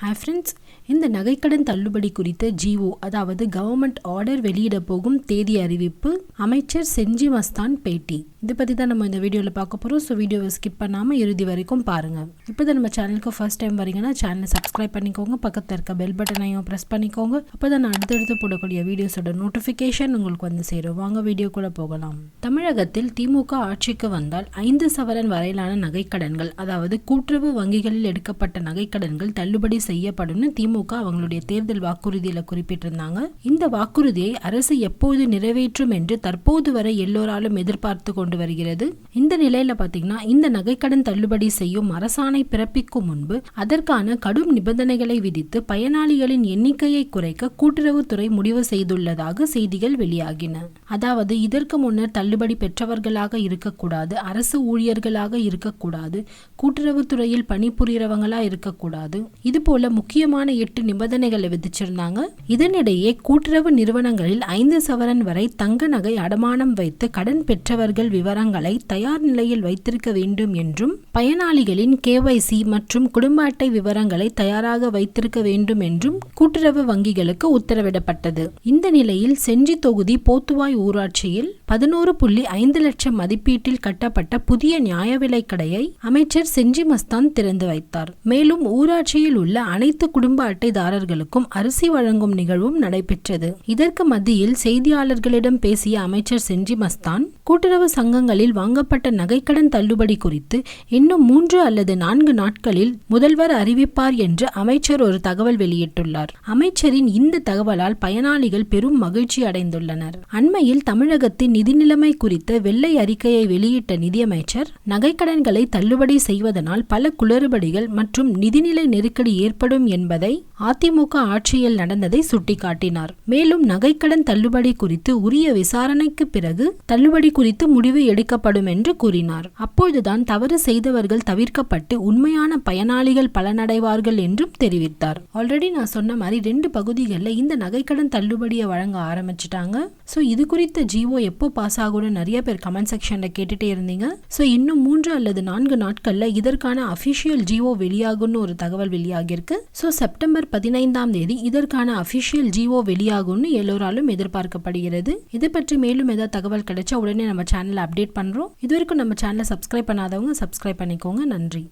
Hi friends இந்த நகைக்கடன் தள்ளுபடி குறித்த ஜிஓ அதாவது கவர்மெண்ட் ஆர்டர் வெளியிட போகும் தேதி அறிவிப்பு அமைச்சர் செஞ்சி மஸ்தான் பேட்டி. இதை பற்றி தான் நம்ம இந்த வீடியோவில் பார்க்க போகிறோம் ஸோ வீடியோவை ஸ்கிப் பண்ணாமல் இறுதி வரைக்கும் பாருங்கள் இப்போ தான் நம்ம சேனலுக்கு ஃபர்ஸ்ட் டைம் வரீங்கன்னா சேனலை சப்ஸ்கிரைப் பண்ணிக்கோங்க. பக்கத்தில் இருக்க பெல் பட்டனையும் ப்ரெஸ் பண்ணிக்கோங்க. அப்போ தான் நான் அடுத்தடுத்து போடக்கூடிய வீடியோஸோட நோட்டிஃபிகேஷன் உங்களுக்கு வந்து சேரும். வாங்க வீடியோ கூட போகலாம். தமிழகத்தில் திமுக ஆட்சிக்கு வந்தால் ஐந்து சவரன் வரையிலான நகைக்கடன்கள் அதாவது கூட்டுறவு வங்கிகளில் எடுக்கப்பட்ட நகைக்கடன்கள் தள்ளுபடி செய்யப்படும்னு திமுக அவங்களுடைய தேர்தல் வாக்குறுதியில குறிப்பிட்டிருந்தாங்க. இந்த வாக்குறுதியை அரசு எப்போது நிறைவேற்றும் என்று தற்போது வரை எல்லோராலும் எதிர்பார்த்து கொண்டு வருகிறது. இந்த நிலையில பாத்தீங்கன்னா இந்த நகைக்கடன் தள்ளுபடி செய்யும் அரசாணை பிறப்பிக்கும் முன்பு அதற்கான கடும் நிபந்தனைகளை விதித்து பயனாளிகளின் எண்ணிக்கையை குறைக்க கூட்டுறவுத்துறை முடிவு செய்துள்ளதாக செய்திகள் வெளியாகின. அதாவது இதற்கு முன்னர் தள்ளுபடி பெற்றவர்களாக இருக்கக்கூடாது அரசு ஊழியர்களாக இருக்கக்கூடாது கூட்டுறவுத்துறையில் பணிபுரியறவங்களா இருக்கக்கூடாது. இது போல முக்கியமான எட்டு நிபந்தனைகளை விதிச்சிருந்தாங்க. இதனிடையே கூட்டுறவு நிறுவனங்களில் ஐந்து சவரன் வரை தங்க நகை அடமானம் வைத்து கடன் பெற்றவர்கள் விவரங்களை தயார் நிலையில் வைத்திருக்க வேண்டும் என்றும் பயனாளிகளின் கேவைசி மற்றும் குடும்ப அட்டை விவரங்களை தயாராக வைத்திருக்க வேண்டும் என்றும் கூட்டுறவு வங்கிகளுக்கு உத்தரவிடப்பட்டது. இந்த நிலையில் செஞ்சி தொகுதி போத்துவாய் ஊராட்சியில் பதினோரு புள்ளி ஐந்து லட்சம் மதிப்பீட்டில் கட்டப்பட்ட புதிய நியாய விலைக் கடையை அமைச்சர் செஞ்சி மஸ்தான் திறந்து வைத்தார். மேலும் ஊராட்சியில் உள்ள அனைத்து குடும்ப அட்டைதாரர்களுக்கும் அரிசி வழங்கும் நிகழ்வும் நடைபெற்றது. இதற்கு மத்தியில் செய்தியாளர்களிடம் பேசிய அமைச்சர் செஞ்சி மஸ்தான் கூட்டுறவு சங்கங்களில் வாங்கப்பட்ட நகைக்கடன் தள்ளுபடி குறித்து இன்னும் மூன்று அல்லது நான்கு நாட்களில் முதல்வர் அறிவிப்பார் என்று அமைச்சர் ஒரு தகவல் வெளியிட்டுள்ளார். அமைச்சரின் இந்த தகவலால் பயனாளிகள் பெரும் மகிழ்ச்சி அடைந்துள்ளனர். அண்மையில் தமிழகத்தின் நிதி நிலைமை குறித்த வெள்ளை அறிக்கையை வெளியிட்ட நிதியமைச்சர் நகைக்கடன்களை தள்ளுபடி செய்வதனால் பல குளறுபடிகள் மற்றும் நிதிநிலை நெருக்கடி ஏற்படும் என்பதை அதிமுக ஆட்சியில் நடந்ததை சுட்டிக்காட்டினார். மேலும் நகைக்கடன் தள்ளுபடி குறித்து உரிய விசாரணைக்கு பிறகு தள்ளுபடி குறித்து முடிவு எடுக்கப்படும் என்று கூறினார். அப்பொழுதுதான் தவறு செய்தவர்கள் தவிர்க்கப்பட்டு உண்மையான பயனாளிகள் பலனடைவார்கள் என்றும் தெரிவித்தார். ஆல்ரெடி நான் சொன்ன மாதிரி ரெண்டு பகுதிகளில் இந்த நகைக்கடன் தள்ளுபடியை வழங்க ஆரம்பிச்சிட்டாங்க. ஸோ இது குறித்த ஜிஓ எப்போ பாஸ் ஆகும்னு நிறைய பேர் கமெண்ட் செக்ஷனில் கேட்டுட்டே இருந்தீங்க. ஸோ இன்னும் மூன்று அல்லது நான்கு நாட்களில் இதற்கான அஃபிஷியல் ஜிஓ வெளியாகும்னு ஒரு தகவல் வெளியாகியிருக்கு. ஸோ செப்டம்பர் பதினைந்தாம் தேதி இதற்கான அஃபிஷியல் ஜிஓ வெளியாகும்னு எல்லோராலும் எதிர்பார்க்கப்படுகிறது. இதை பற்றி மேலும் ஏதாவது தகவல் கிடைச்சா உடனே நம்ம சேனலை அப்டேட் பண்றோம். இது வரைக்கும் நம்ம சேனலை சப்ஸ்கிரைப் பண்ணாதவங்க சப்ஸ்கிரைப் பண்ணிக்கோங்க. நன்றி.